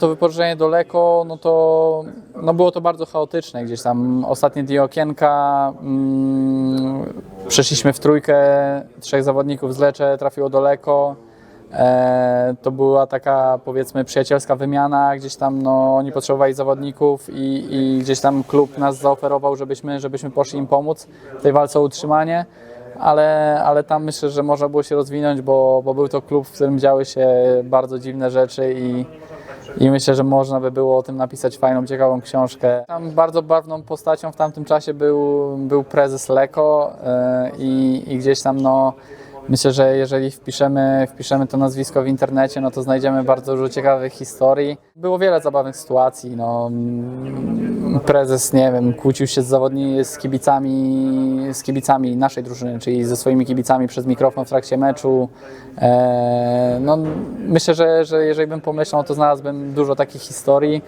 To wypożyczenie do Leko, no to no było to bardzo chaotyczne. Gdzieś tam ostatnie dwie okienka, mm, przeszliśmy w trójkę, trzech zawodników z Lecze trafiło do Leko. E, to była taka powiedzmy przyjacielska wymiana, gdzieś tam no, oni potrzebowali zawodników i, i gdzieś tam klub nas zaoferował, żebyśmy, żebyśmy poszli im pomóc w tej walce o utrzymanie. Ale, ale tam myślę, że można było się rozwinąć, bo, bo był to klub, w którym działy się bardzo dziwne rzeczy i, i myślę, że można by było o tym napisać fajną, ciekawą książkę. Tam bardzo barwną postacią w tamtym czasie był, był prezes Leko e, i, i gdzieś tam no, myślę, że jeżeli wpiszemy, wpiszemy to nazwisko w internecie, no to znajdziemy bardzo dużo ciekawych historii. Było wiele zabawnych sytuacji. No, prezes, nie wiem, kłócił się z zawodnikami, z kibicami, z kibicami naszej drużyny, czyli ze swoimi kibicami przez mikrofon w trakcie meczu. E, no, myślę, że, że jeżeli bym pomyślał, to znalazłbym dużo takich historii,